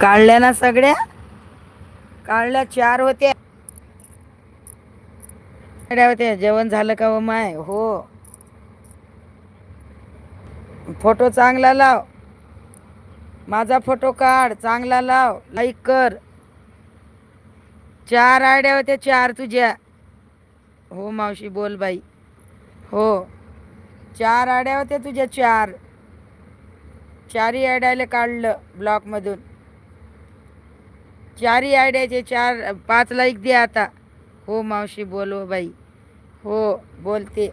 काढल्या ना सगळ्या? काढल्या चार होत्या. होत्या. जेवण झालं का व माय? हो. फोटो चांगला लाव. माझा फोटो काढ. चांगला लाव. लाईक कर. चार आयड्या होत्या चार तुझ्या. हो मावशी बोल बाई. हो. चार आड्या होत्या तुझ्या चार. चारही आयड्याला काढलं ब्लॉकमधून. चारही आयड्याचे चार पाच लाईक दे आता. हो मावशी बोलो बाई. हो बोलते.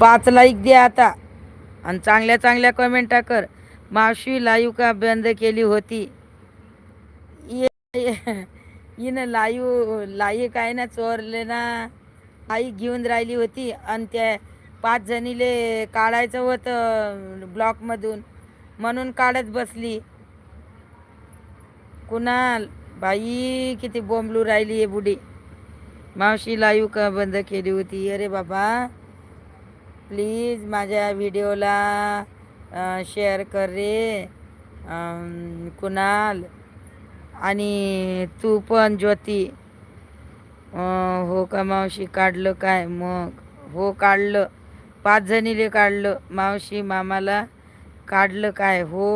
पाच लाईक दे आता. आणि चांगल्या चांगल्या कमेंटा कर. मावशी लाईव्ह का बंद केली होती? ये- हिनं लाईव्ह लाई काय ना चोरले ना. आई घेऊन राहिली होती. आणि त्या पाच जणीले काढायचं होतं ब्लॉकमधून म्हणून काढत बसली. कुणाल बाई किती बोंबलू राहिली आहे बुडी. मावशी लाईव्ह का बंद केली होती. अरे बाबा प्लीज माझ्या व्हिडिओला शेअर कर रे. कुणाल आणि तू पण ज्योती. हो का मावशी काढलं काय? मग? हो काढलं. पाच जणीले काढलं. मावशी मामाला काढलं काय? हो.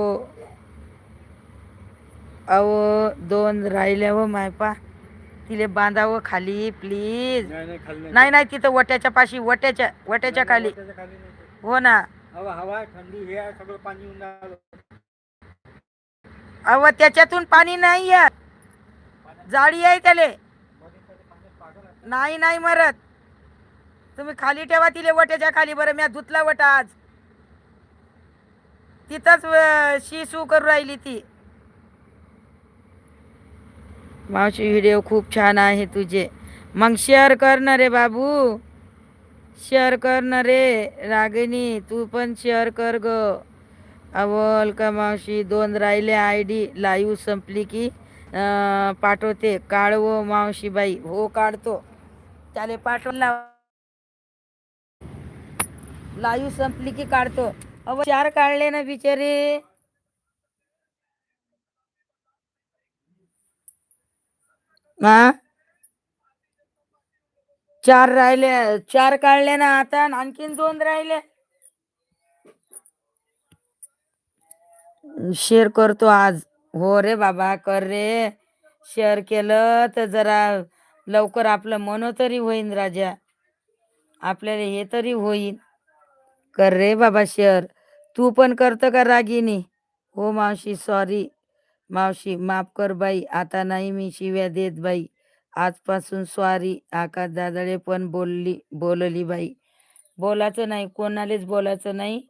अहो दोन राहिल्या व मायपा. तिले बांधावं खाली प्लीज नाही नाही खाली नाही. नाही तिथं वट्याच्या पाशी वट्याच्या वट्याच्या खाली. हो ना. हे. अव त्याच्यातून पाणी नाही येत. जाळी आहे त्याले. नाही नाही मरत. तुम्ही खाली ठेवा तिले वट्याच्या खाली बरं. म्या धुतला वटा आज. तिथंच शी सू करू राहिली ती. मावशी व्हिडिओ खूप छान आहे तुझे. मग शेअर कर ना रे बाबू. शेअर कर ना रे रागिनी तू पण शेअर कर ग. अवल का मावशी दोन राहिले आय डी लाईव्ह संपली की पाठवते. काढव मावशी बाई. हो काढतो. त्याले पाठवला लाईव्ह संपली की काढतो. अव चार काढले ना बिचारे. चार राहिले चार काढले ना आता आणि आणखीन दोन राहिले. शेअर करतो आज. हो रे बाबा कर रे. शेअर केलं तर जरा लवकर आपलं मन तरी होईन राजा. आपल्याला हे तरी होईन. कर रे बाबा शेअर. तू पण करतं का रागिनी? हो मावशी सॉरी मावशी माफ कर बाई. आता नाही मी शिव्या देत बाई. आजपासून स्वारी आकाश दादाळे पण बोलली बोलली बाई. बोलायचं नाही कोणालाच बोलायचं नाही.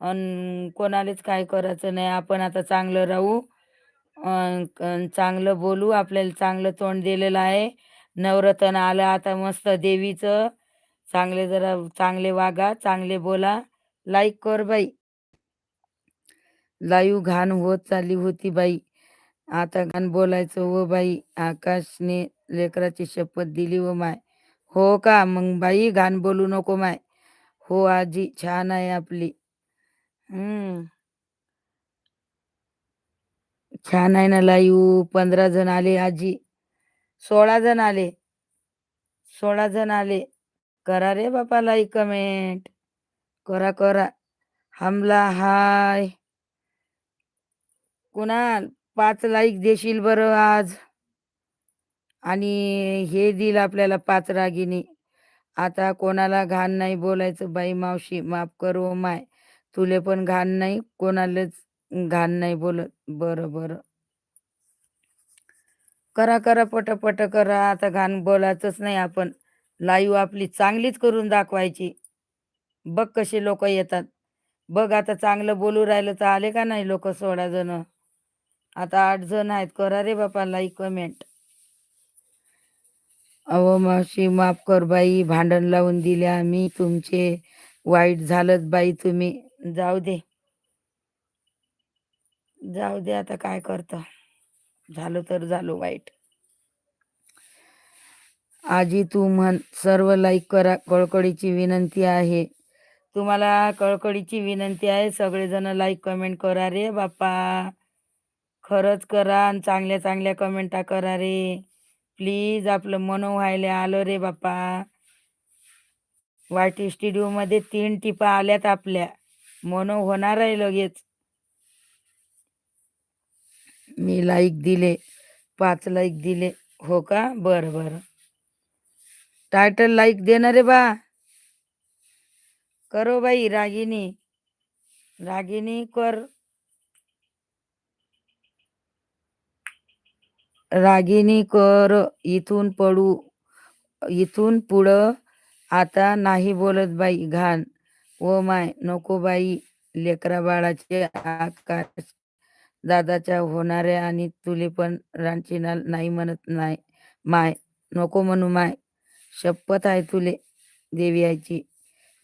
अन कोणालाच काय करायचं नाही. आपण आता चांगलं राहू. चांगलं बोलू. आपल्याला चांगलं तोंड दिलेलं आहे. नवरत्न आलं आता मस्त देवीचं. चांगले जरा चांगले वागा चांगले बोला. लाईक कर बाई. लाईव घाण होत चालली होती बाई. आता घाण बोलायचं व बाई आकाशने लेकराची शपथ दिली व माय. हो का? मग बाई घाण बोलू नको माय. हो आजी छान आहे आपली. हम्म. छान आहे ना लाईव? पंधरा जण आले आजी. सोळा जण आले. सोळा जण आले. करा रे बापा लाईक कमेंट. करा करा. हमला हाय. कुणाल पाच लाईक देशील बरं आज. आणि हे दिल आपल्याला पाच रागिनी. आता कोणाला घाण नाही बोलायचं बाई मावशी माफ करू माय. तुले पण घाण नाही कोणालाच घाण नाही बोलत. बरं बरं. करा करा पटपट करा. आता घाण बोलायचंच नाही आपण. लाईव्ह आपली चांगलीच करून दाखवायची. बघ कसे लोक येतात. बघ आता चांगलं बोलू राहिलं तर आले का नाही लोक सोळा जण? आता आठ जण आहेत. करा रे बापा लाईक कमेंट अहो मावशी माफ कर बाई भांडण लावून दिले आम्ही तुमचे. वाईट झालंच बाई तुम्ही. जाऊ दे. जाऊ दे आता काय करत. झालं तर झालो वाईट. आजी तू म्हण सर्व लाईक करा. कळकळीची विनंती आहे. तुम्हाला कळकळीची विनंती आहे. सगळेजण लाईक कमेंट करा रे बाप्पा. खरंच करा आणि चांगल्या चांगल्या कमेंटा करा रे. प्लीज आपलं मन व्हायला आलं रे बाप्पा. वाटी स्टुडिओमध्ये तीन टिपा आल्यात आपल्या. मनो होणार आहे लगेच. मी लाईक दिले पाच लाईक दिले. हो का? बरं बरं. टायटल लाईक देणार रे बा. करो बाई रागिनी. रागिनी कर. रागिनी कर इथून पडू इथून पुढं आता नाही बोलत बाई घाण. व माय नको बाई लेकरा बाळाचे आकाश दादाच्या होणाऱ्या आणि तुले पण रांचीना नाही म्हणत नाही माय नको म्हणू माय शपथ आहे तुले देवी आईची.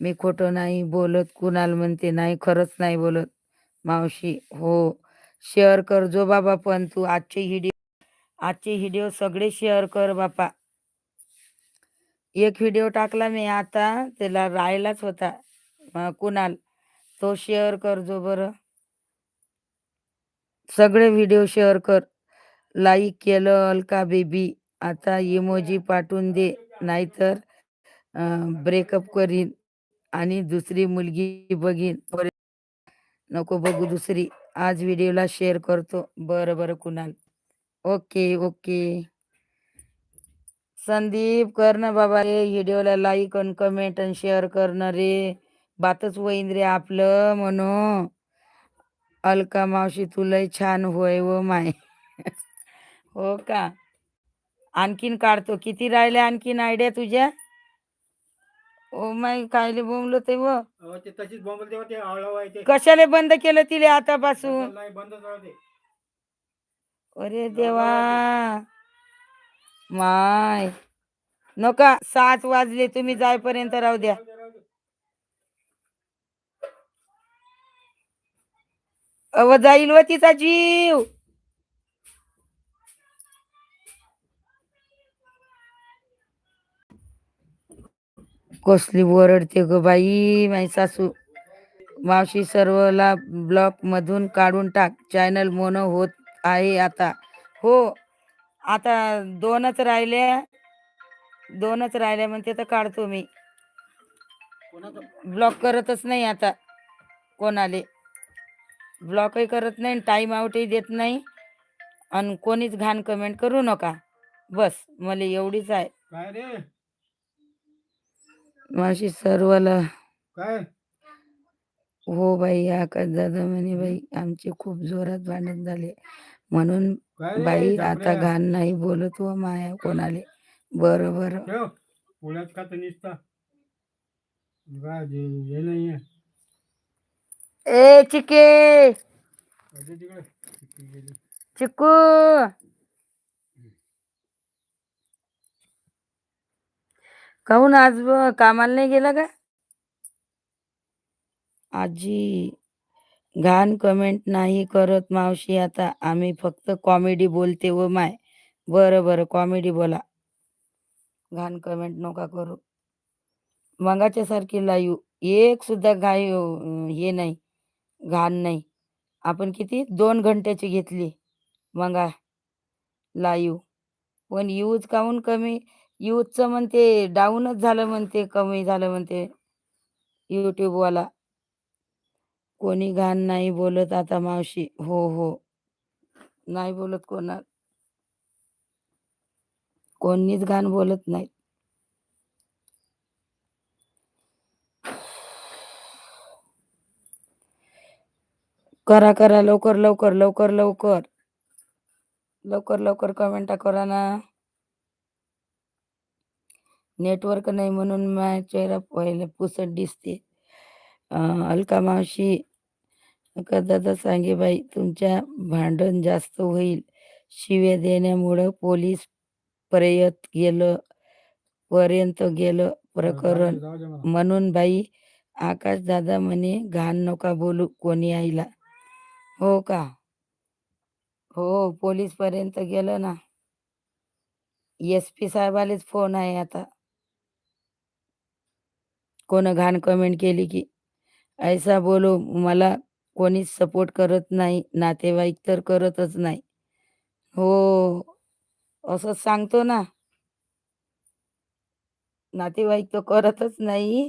मी खोटं नाही बोलत कुणाल म्हणते नाही खरंच नाही बोलत. मावशी हो शेअर कर जो बाबा पण तू आजची हिडी आजचे व्हिडिओ सगळे शेअर कर बापा एक व्हिडिओ टाकला मी आता त्याला राहिलाच होता कुणाल. तो शेअर कर जो बरं. सगळे व्हिडिओ शेअर कर. लाईक केलं अलका बेबी आता इमोजी पाठवून दे नाहीतर ब्रेकअप करीन आणि दुसरी मुलगी बघीन. नको बघू दुसरी. आज व्हिडिओला शेअर करतो. बरं बरं कुणाल. Okay okay. संदीप कर ना बाबा रे व्हिडिओला लाईक आणि कमेंट आणि शेअर करणं रे. बातच होईन रे आपलं म्हणून अलका मावशी तुलाही छान होय व माय. हो का? आणखीन काढतो. किती राहिले आणखीन आयडिया तुझ्या? ओ माय कायले बोंबलो ते व. अहो, ते तशीच ते ते. कशाला बंद केलं तिले आतापासून? नाही बंदच राहू दे. अरे देवा. माय. नका सात वाजले तुम्ही जायपर्यंत राहू द्या. अव जाईल व तिचा जीव. कसली ओरडते ग बाई माई सासू. मावशी सर्वला ब्लॉक मधून काढून टाक. चॅनल मोनो होत आहे आता हो. आता दोनच राहिल्या दोनच राहिल्या म्हणते तर काढतो मी? ब्लॉक करतच नाही आता कोणाले. ब्लॉकही करत नाही टाईम आउटही देत नाही. आणि कोणीच घाण कमेंट करू नका. बस मला एवढीच आहे. मावशी सर्वला काय? हो बाई आकाश दादा म्हणे बाई आमचे खूप जोरात भांडण झाले. म्हणून काय रे, बाई आता? घाण नाही बोलत व माया कोणाले. बरं बरं. ठेव पोळ्यात का तर निसता? बा, जे- हे नाही आहे. ए चिके अरे तिकडे. किती गेली. चिकू काहून आज ब- कामाला नाही गेला का आजी घाण कमेंट नाही करत मावशी. आता आम्ही फक्त कॉमेडी बोलते व माय. बरं बरं कॉमेडी बोला. घाण कमेंट नका करू. मगाच्या सारखी लाईव एक सुद्धा गाय हे नाही. घाण नाही. आपण किती? दोन घंट्याची घेतली. मगा लाईव पण यूज काहून कमी? यूजचं म्हणते डाऊनच झालं म्हणते कमी झालं म्हणते. यूट्यूबवाला कोणी घाण नाही बोलत आता मावशी. हो हो. नाही बोलत कोणा कोणीच घाण बोलत नाही. करा करा लवकर लवकर लवकर लवकर. लवकर लवकर कमेंटा करा ना. नेटवर्क नाही म्हणून माझ्या चेहरा पहिले पुसट दिसते. अलका मावशी. का दादा सांगे बाई तुमच्या भांडण जास्त होईल. शिव्या देण्यामुळं पोलीस पर्यंत गेलं पर्यंत गेलं प्रकरण. म्हणून बाई आकाश दादा म्हणे घाण नका बोलू कोणी आईला. हो का? हो पोलीस पर्यंत गेलं ना. एस पी साहेबालेच फोन आहे आता. कोण घाण कमेंट केली की ऐसा बोलो मला कोणीच सपोर्ट करत नाही नातेवाईक तर करतच नाही. हो असं सांगतो ना. नातेवाईक तर करतच नाही.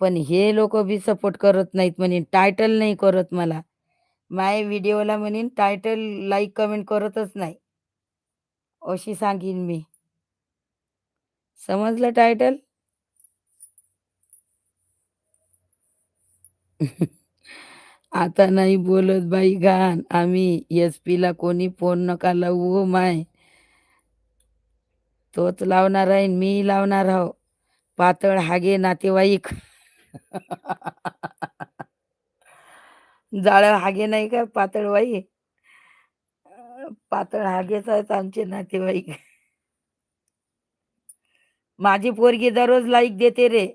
पण हे लोक बी सपोर्ट करत नाहीत म्हणे. टायटल नाही करत मला. माय व्हिडिओला म्हणेन टायटल लाईक कमेंट करतच नाही. अशी सांगीन मी. समजलं टायटल? आता नाही बोलत बाई घाण. आम्ही एस पीला कोणी फोन नका लावू हो माय. तोच लावणार आहे न मी लावणार आहो. पातळ हागे नातेवाईक. जाळ हागे नाही का पातळ पातळ हागेच आहेत आमचे नातेवाईक. माझी पोरगी दररोज लाईक देते रे.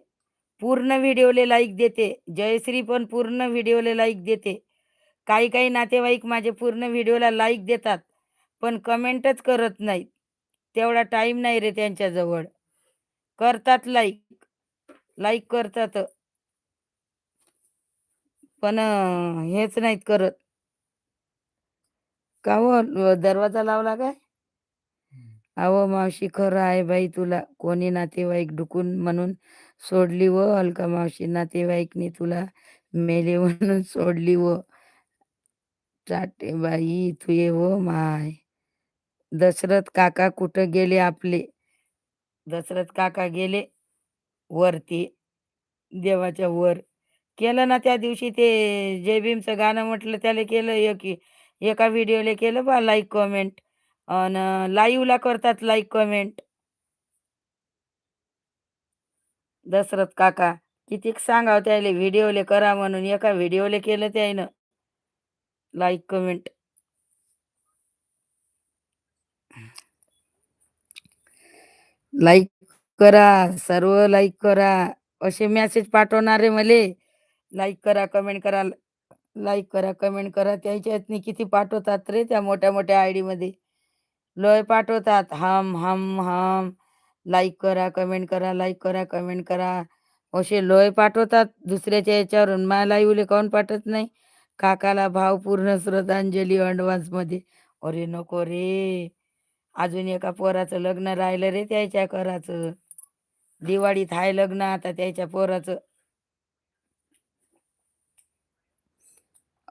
पूर्ण व्हिडिओले लाईक देते. जयश्री पण पूर्ण व्हिडिओले लाईक देते. काही काही नातेवाईक माझे पूर्ण व्हिडिओला लाईक देतात पण कमेंटच करत नाहीत. तेवढा टाईम नाही रे त्यांच्याजवळ. करतात लाईक. लाईक करतात. पण हेच नाहीत करत. का हो दरवाजा लावला काय? अहो मावशी खरं आहे बाई तुला. कोणी नातेवाईक डुकून म्हणून सोडली व अलका मावशी नातेवाईकने तुला मेले म्हणून सोडली व चाटे बाई तू ये व माय. दशरथ काका कुठं गेले आपले? दशरथ काका गेले वरती देवाच्या वर. केलं ना त्या दिवशी ते जय भीमचं गाणं म्हटलं त्याला केलं एक एका व्हिडिओला केलं बा लाईक कमेंट आणि लाईव्हला करतात लाईक कमेंट दशरथ काका कितीक सांगाव हो त्याले व्हिडिओले करा म्हणून. एका व्हिडिओले केलं त्याईनं. लाईक कमेंट लाईक करा सर्व लाईक करा. असे मेसेज पाठवणारे मले. लाईक करा कमेंट करा. लाईक करा कमेंट करा. त्याच्यातनी किती पाठवतात रे त्या मोठ्या मोठ्या आयमध्ये. लय पाठवतात. हम हम हम. लाईक करा कमेंट करा लाईक करा कमेंट करा. असे लय पाठवतात दुसऱ्याच्या याच्यावरून. मला लाईव्हले काऊन पाठवत नाही? काकाला भावपूर्ण श्रद्धांजली अडवान्समध्ये मध्ये. अरे नको रे. अजून एका पोराचं लग्न राहिलं रे त्याच्या कराचं दिवाळीत हाय लग्न आता त्याच्या पोराचं.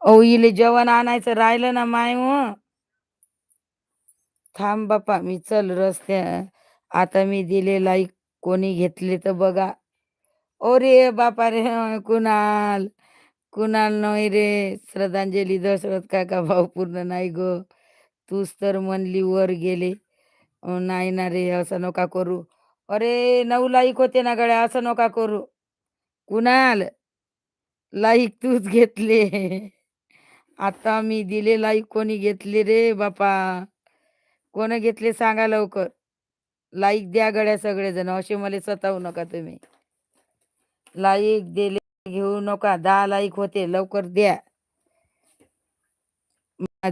अहो इले जेवण आणायचं राहिलं ना माय मग थांब बापा मी चल रस्त्या आता मी दिले लाईक कोणी घेतले तर बघा. ओरे बापा रे कुणाल? कुणाल नाही रे श्रद्धांजली दशरथ काका भाऊ पूर्ण नाही ग. तूच तर म्हणली वर गेले. नाही ना रे असं नका करू. अरे नऊ लाईक होते ना गड्या असं नका करू. कुणाल? लाईक तूच घेतले. आता मी दिले लाईक कोणी घेतले रे बापा? कोण घेतले सांगा लवकर. लाईक द्या गड्या सगळेजण असे मला सतावू नका तुम्ही. लाईक दिले घेऊ नका दहा लाईक होते लवकर द्या.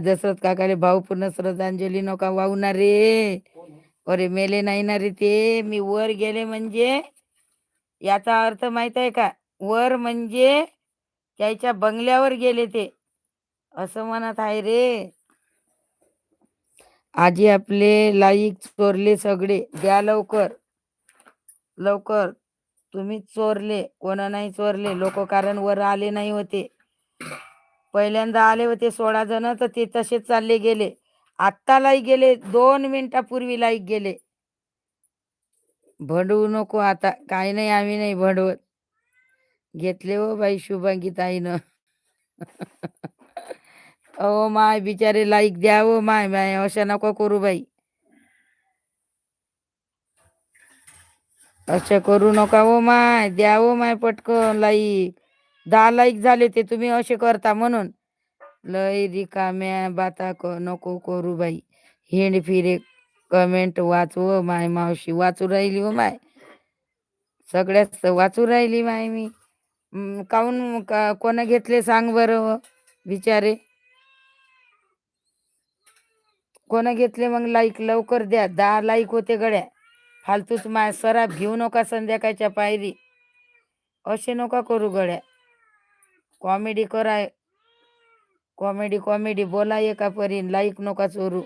दशरथ काकाले भाऊ पूर्ण श्रद्धांजली नका वाहूना रे. अरे मेले नाही ना रे ते मी वर गेले म्हणजे? याचा अर्थ माहीत आहे का? वर म्हणजे त्याच्या बंगल्यावर गेले ते. असं म्हणत आहे रे. आजी आपले लाईक चोरले सगळे. द्या लवकर. लवकर. तुम्ही चोरले. कोण नाही चोरले. लोक कारण वर आले नाही होते. पहिल्यांदा आले होते सोळा जण तर ते तसेच चालले गेले. आत्ता लाईक गेले. दोन मिनिटापूर्वी लाईक गेले. भंडवू नको आता. काही नाही आम्ही नाही भंडवत. घेतले हो बाई शुभांगी ताईनं. ओ माय बिचारे लाईक द्या हो माय माय अशा नको करू बाई. अशा करू नका हो माय द्या हो माय पटकन लाईक. दहा लाईक झाले ते तुम्ही असे करता म्हणून. लय रिकाम्या बाता क नको करू बाई. हिंड फिरे कमेंट वाचव हो, माय मावशी वाचू राहिली हो माय. सगळ्याच वाचू राहिली माय मी. हम्म, काहून का कोण घेतले सांग बरं हो, बिचारे. कोण घेतले मग लाईक लवकर द्या. दहा लाईक होते गड्या. फालतूच माय सराप घेऊ नका संध्याकाळच्या पायरी. असे नका करू गड्या. कॉमेडी कराय. कॉमेडी कॉमेडी बोला एका परीन. लाईक नका चोरू.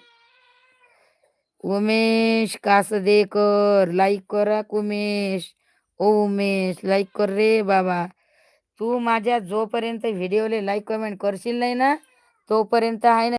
उमेश कासदेकर लाईक करा उमेश ओ उमेश लाईक कर रे बाबा. तू माझ्या जोपर्यंत व्हिडिओले लाईक कमेंट करशील नाही ना तोपर्यंत आहे ना